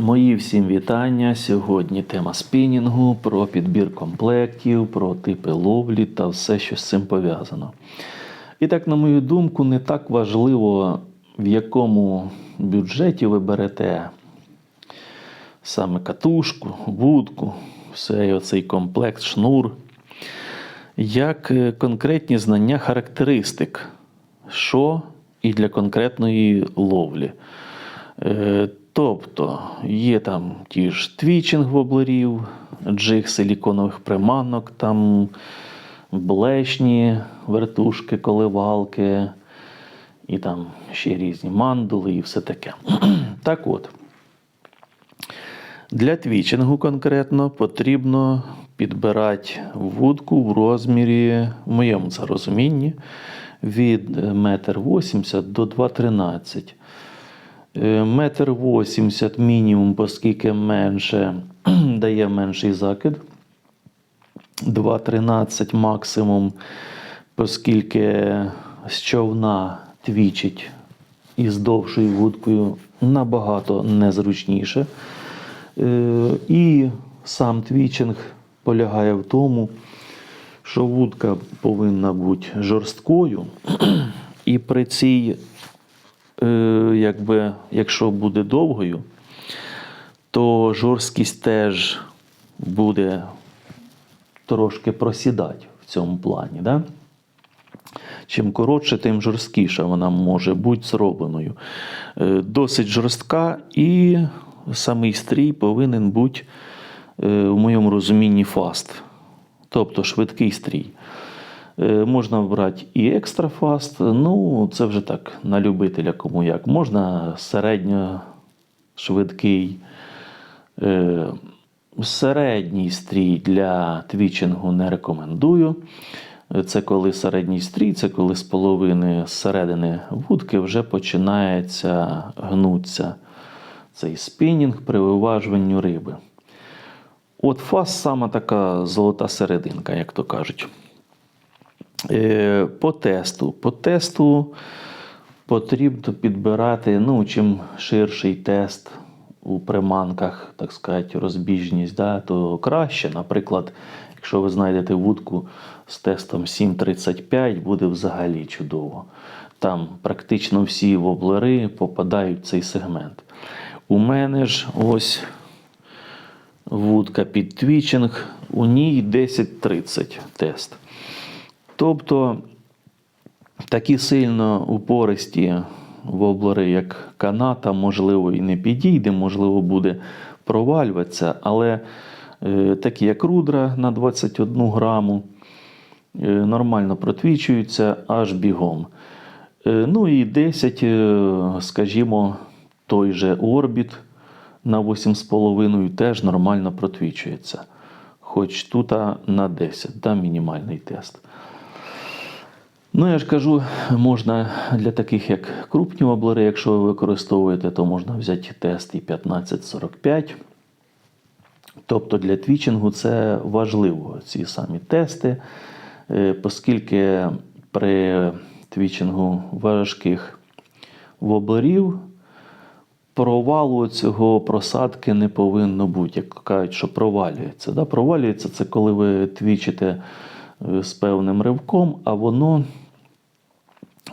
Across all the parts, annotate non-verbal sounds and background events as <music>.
Мої всім вітання. Сьогодні тема спінінгу, про підбір комплектів, про типи ловлі та все, що з цим пов'язано. І так, на мою думку, не так важливо, в якому бюджеті ви берете саме катушку, вудку, все оцей комплект, шнур, як е, конкретні знання характеристик, що і для конкретної ловлі. Тобто є там ті ж твічинг воблерів, джиг силіконових приманок, там блешні, вертушки, коливалки, і там ще різні мандули і все таке. <clears throat> Так от, для твічингу конкретно потрібно підбирати вудку в розмірі, в моєму це розумінні, від 1,80 до 2,13 м. Метр 80 мінімум, оскільки менше <clears throat> дає менший закид. 2,13 максимум, оскільки з човна твічить із довшою вудкою набагато незручніше. Е, І сам твічинг полягає в тому, що вудка повинна бути жорсткою, <clears throat> і при цій, е, якби, якщо буде довгою, то жорсткість теж буде трошки просідати в цьому плані. Да? Чим коротше, тим жорсткіша вона може бути зробленою. Е, Досить жорстка, і самий стрій повинен бути, е, в моєму розумінні, фаст, тобто швидкий стрій. Е, Можна брати і екстра фаст, ну це вже так на любителя кому як. Можна середньо швидкий. Е, Середній стрій для твічингу не рекомендую. Це коли середній стрій, це коли з половини середини вудки вже починається гнуться цей спінінг при виважуванню риби. От фас саме така золота серединка, як то кажуть. Е, По тесту. По тесту потрібно підбирати, ну, чим ширший тест у приманках, так сказати, розбіжність, да, то краще. Наприклад, якщо ви знайдете вудку з тестом 7,35, буде взагалі чудово. Там практично всі воблери попадають в цей сегмент. У мене ж ось вудка під твічинг, у ній 10-30 тест. Тобто такі сильно упористі воблери, як каната, можливо, і не підійде, можливо, буде провалюватися, але е, такі, як рудра на 21 граму, е, нормально протвічуються аж бігом. Е, ну і 10, е, скажімо, той же орбіт на 8,5 теж нормально протвічується. Хоч тут на 10, да, мінімальний тест. Ну, я ж кажу, можна для таких, як крупні воблери, якщо ви використовуєте, то можна взяти тест і 1545. Тобто для твічингу це важливо, ці самі тести, е, оскільки при твічингу важких воблерів провалу цього просадки не повинно бути. Як кажуть, що провалюється. Да? Провалюється це коли ви твічите е, з певним ривком, а воно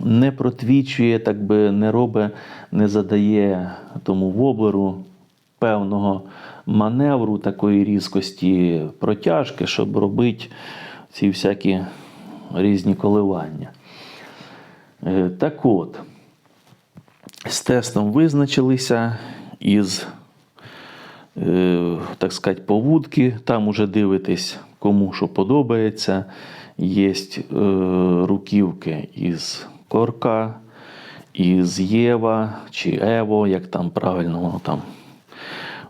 не протвічує, так би не робить, не задає тому воблеру певного маневру такої різкості протяжки, щоб робити ці всякі різні коливання. Е, Так от, з тестом визначилися із, е, так сказати, повудки. Там уже дивитесь, кому що подобається. Є руківки із корка, із Єва чи Ево, як там правильно воно там.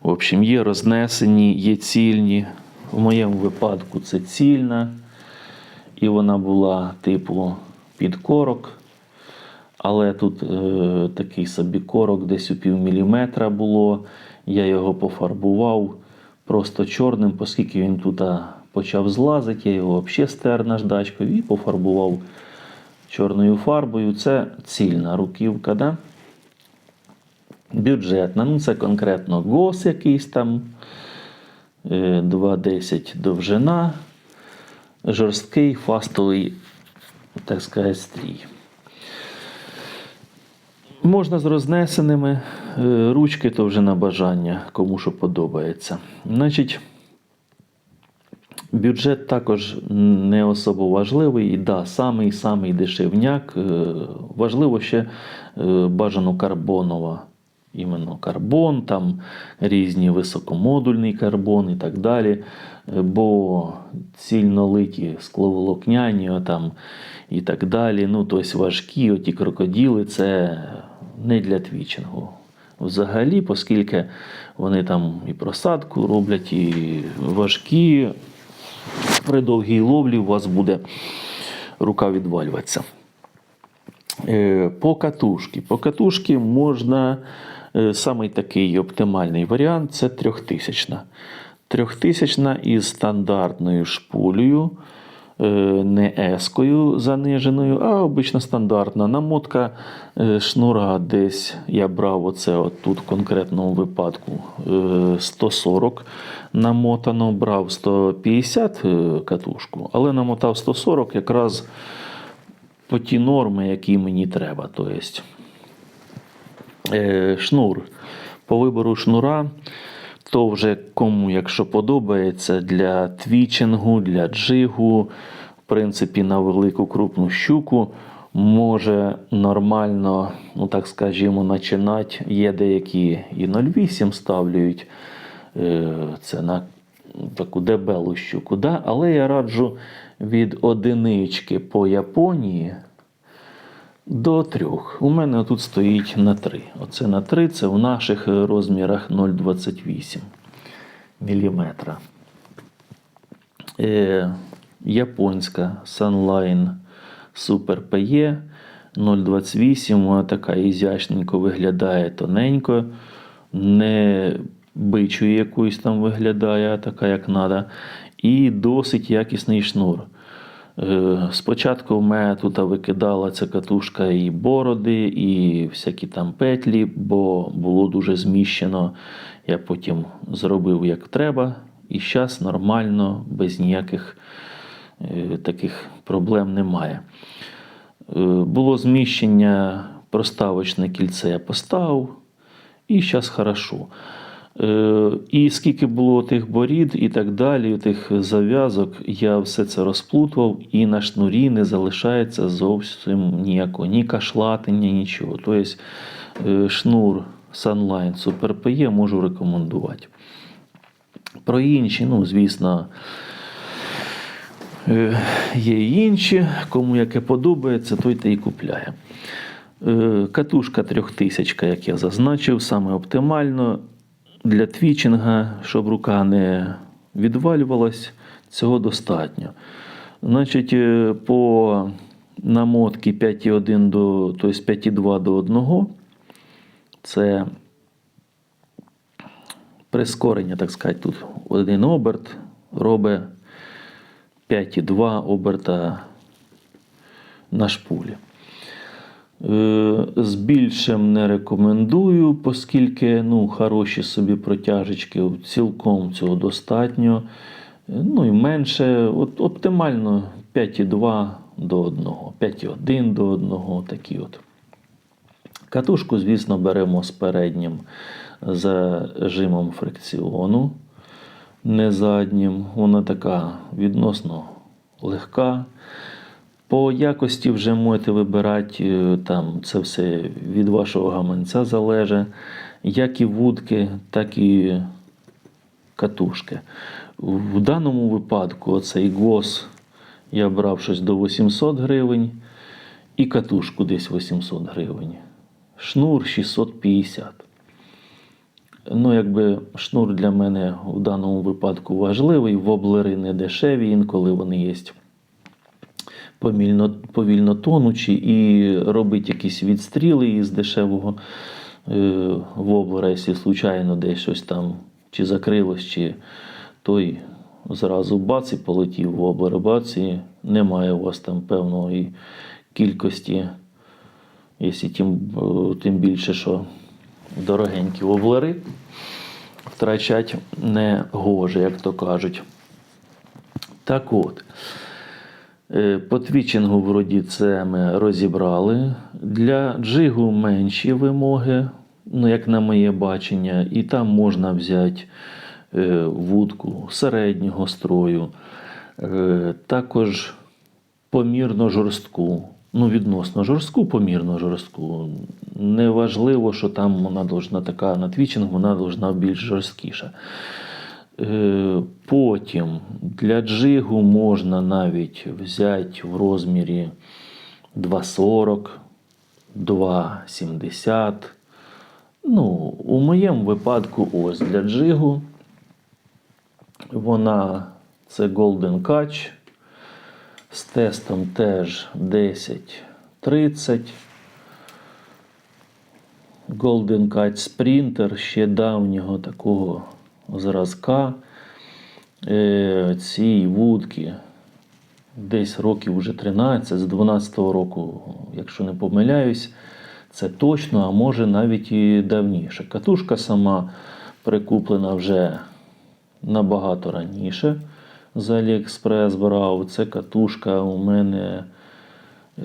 В общем, є рознесені, є цільні. В моєму випадку це цільна. І вона була типу під корок. Але тут е, такий собі корок десь у пів міліметра було. Я його пофарбував просто чорним, оскільки він тут почав злазити, я його взагалі стер наждачкою і пофарбував чорною фарбою. Це цільна руківка. Да? бюджетна. Ну, це конкретно ГОС якийсь там. е, 2,10 довжина. Жорсткий фастовий, так сказати, стрій. Можна з рознесеними е, ручки, то вже на бажання, кому що подобається. Значить, бюджет також не особо важливий. І да, самий самий дешевняк. Е, Важливо ще е, бажано карбонова. Іменно карбон, там різні високомодульний карбон і так далі. Е, Бо цільнолиті скловолокняні там, і так далі. Ну, тобто важкі оті крокоділи це не для твічингу. Взагалі, оскільки вони там і просадку роблять, і важкі, при довгій ловлі у вас буде рука відвалюватися. Е, По катушки. По катушки можна е, самий такий оптимальний варіант це трьохтисячна. Трьохтисячна із стандартною шпулею, не ескою заниженою, а обична стандартна намотка е, шнура десь я брав оце тут в конкретному випадку е, 140 намотано, брав 150 е, катушку, але намотав 140 якраз по ті норми, які мені треба. Тобто, е, шнур. По вибору шнура, то вже кому, якщо подобається, для твічингу, для джигу, в принципі, на велику крупну щуку. Може нормально, ну так скажімо, починати. Є деякі і 0,8 ставлюють. Е, Це на таку дебелу щуку. Да? Але я раджу від одинички по Японії до трьох. У мене тут стоїть на 3. Оце на 3, це в наших розмірах 0,28 мм. Е, японська Sunline Super PE 0,28. Вона така ізящненько виглядає тоненько, не бичою якоюсь там виглядає, така як треба. І досить якісний шнур. Е, Спочатку в мене тут викидала ця катушка і бороди, і всякі там петлі, бо було дуже зміщено. Я потім зробив як треба, і зараз нормально, без ніяких е, таких проблем немає. Е, Було зміщення, проставочне кільце я поставив, і зараз хорошо. Е, І скільки було тих борід і так далі, тих зав'язок, я все це розплутував, і на шнурі не залишається зовсім ніякого ні кашлатення, нічого. Тобто е, шнур Sunline Super PE можу рекомендувати. Про інші, ну, звісно, е, є інші, кому яке подобається, той те і купляє. Катушка трьохтисячка, як я зазначив, саме оптимально для твічинга, щоб рука не відвалювалась, цього достатньо. Значить, е, по намотці 5,1 до, тобто 5,2 до 1, це прискорення, так сказати, тут один оберт робить 5,2 оберта на шпулі. Е, З більшим не рекомендую, оскільки ну, хороші собі протяжечки, цілком цього достатньо. Е, Ну і менше, от, оптимально 5,2 до 1, 5,1 до 1, такі от. Катушку, звісно, беремо з переднім зажимом фрикціону, не заднім. Вона така відносно легка. По якості вже можете вибирати, е, там це все від вашого гаманця залежить, як і вудки, так і катушки. В даному випадку оцей ГОС я брав щось до 800 гривень і катушку десь 800 гривень. Шнур 650. Ну, якби шнур для мене в даному випадку важливий, воблери не дешеві, інколи вони є повільно, повільно тонучі, і робить якісь відстріли із дешевого е, воблера, якщо случайно десь щось там чи закрилось, чи той зразу бац і полетів воблер, бац, і немає у вас там певної кількості, якщо тим, тим більше, що дорогенькі облери. Втрачать не гоже, як то кажуть. Так от. Е, По твічингу вроді це ми розібрали. Для джигу менші вимоги, ну, як на моє бачення, і там можна взяти е, вудку середнього строю, Е, також помірно жорстку. Ну, відносно жорстку, помірно жорстку. Неважливо, що там вона должна така на твічинг, вона должна більш жорсткіша. Е, Потім для джигу можна навіть взяти в розмірі 2,40, 2,70. Ну, у моєму випадку, ось для джигу. Вона це Golden Catch. З тестом теж 10-30. Golden Cat Sprinter ще давнього такого зразка. Е, Цій вудки десь років вже 13, з 12-го року, якщо не помиляюсь, це точно, а може навіть і давніше. Катушка сама прикуплена вже набагато раніше. З Аліекспрес брав. Це катушка у мене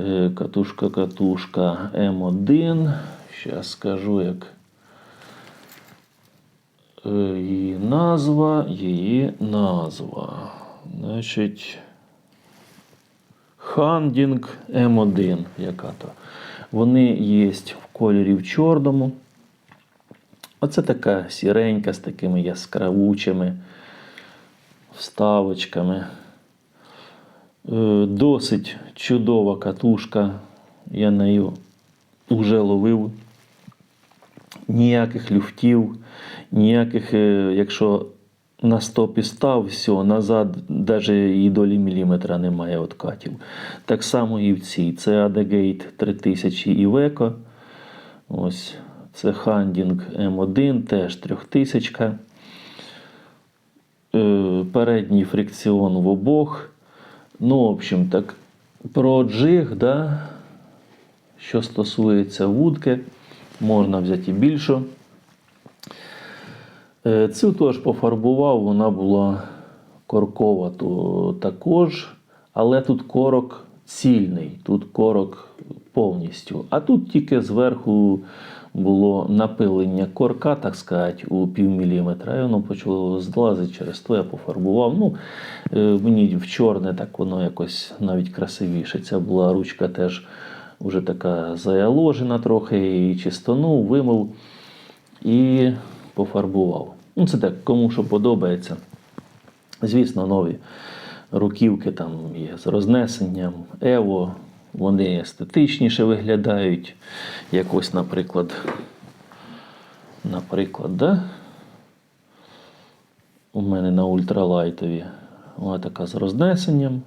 е, катушка-катушка М1. Зараз скажу, як її назва, її назва. Значить, Хандінг М1, яка то. Вони є в кольорі в чорному. Оце така сіренька з такими яскравучими вставочками. Е, Досить чудова катушка. Я нею вже ловив. Ніяких люфтів, ніяких, е, якщо на стопі став, все, назад навіть і долі міліметра немає откатів. Так само і в цій. Це Adegate 3000 Iveco. Ось. Це Хандінг М1, теж 3000. Е, передній фрикціон в обох. Ну, в общем, так, про джиг, да, що стосується вудки, можна взяти і більшу. Е, Цю теж пофарбував, вона була коркова також, але тут корок цільний, тут корок повністю. А тут тільки зверху було напилення корка, так сказати, у пів міліметра, і воно почало злазити через то я пофарбував. Ну, е, мені в чорне так воно якось навіть красивіше. Ця була ручка теж вже така заяложена трохи, і чистонув, вимив і пофарбував. Ну, це так, кому що подобається. Звісно, нові руківки там є з рознесенням, Ево, вони естетичніше виглядають. Як ось, наприклад, наприклад, да? у мене на ультралайтові. Вона така з рознесенням.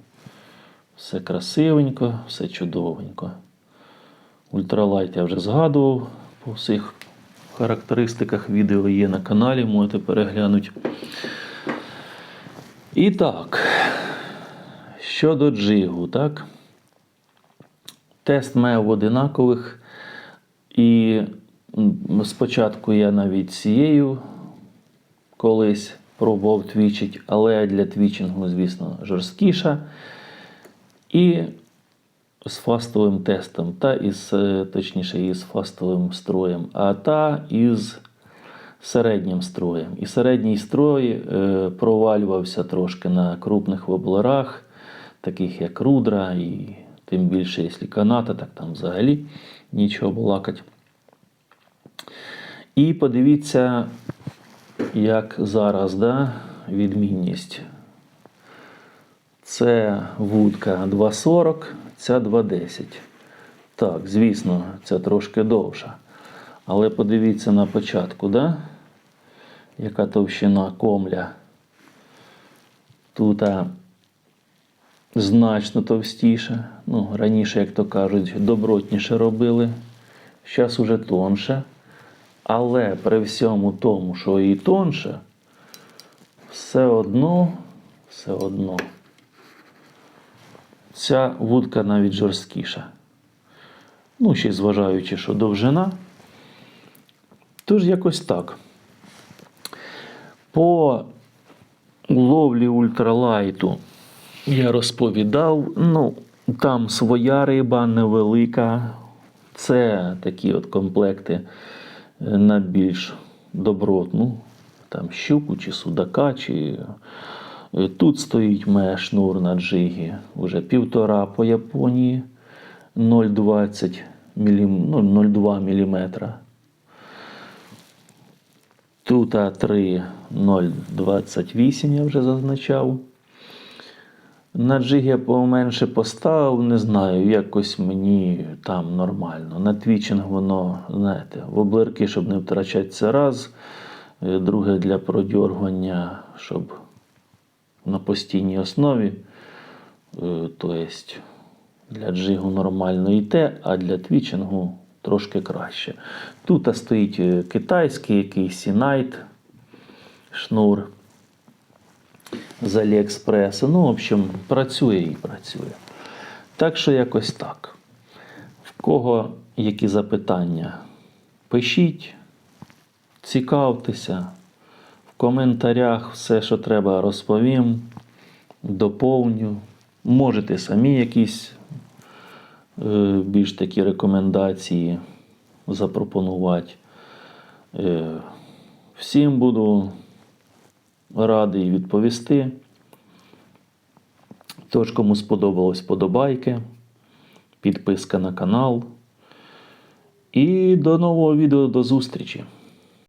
Все красивенько, все чудовенько. Ультралайт я вже згадував по всіх характеристиках відео є на каналі, можете переглянути. І так, щодо джигу, так? Тест мав одинакових. І спочатку я навіть цією колись пробував твічить, але для твічингу, звісно, жорсткіша. І з фастовим тестом, та із, е, точніше, із фастовим строєм, а та із середнім строєм. І середній строй е, провалювався трошки на крупних воблерах, таких як рудра, і тим більше, якщо каната, так там взагалі нічого балакать. І подивіться, як зараз да, відмінність. Це вудка 2,40, ця 2,10. Так, звісно, це трошки довша. Але подивіться на початку, да? яка товщина комля. Тут а, значно товстіше. Ну, раніше, як то кажуть, добротніше робили. Зараз уже тонше. Але при всьому тому, що і тонше, все одно, все одно. Ця вудка навіть жорсткіша. Ну, ще зважаючи, що довжина. Тож якось так. По ловлі ультралайту я розповідав. Ну, там своя риба невелика. Це такі от комплекти е, на більш добротну. Там щуку чи судака, чи тут стоїть моя шнур на джигі. Вже півтора по Японії 0,20 мілім, ну, 0,2 мм. Тут А3 0,28 я вже зазначав. На джиг я поменше поставив, не знаю, якось мені там нормально. На твічинг воно, знаєте, в облирки, щоб не втрачати це раз. Е, Друге для продьоргування, щоб на постійній основі. То есть для джигу нормально і те, а для твічингу трошки краще. Тут стоїть е, китайський якийсь Сінайт шнур з Аліекспресу. Ну, в общем, працює і працює. Так що якось так. В кого які запитання, пишіть, цікавтеся. Коментарях все, що треба, розповім, доповню. Можете самі якісь е, більш такі рекомендації запропонувати. Е, всім буду радий відповісти. Тож, кому сподобалось, подобайки, підписка на канал. І до нового відео, до зустрічі!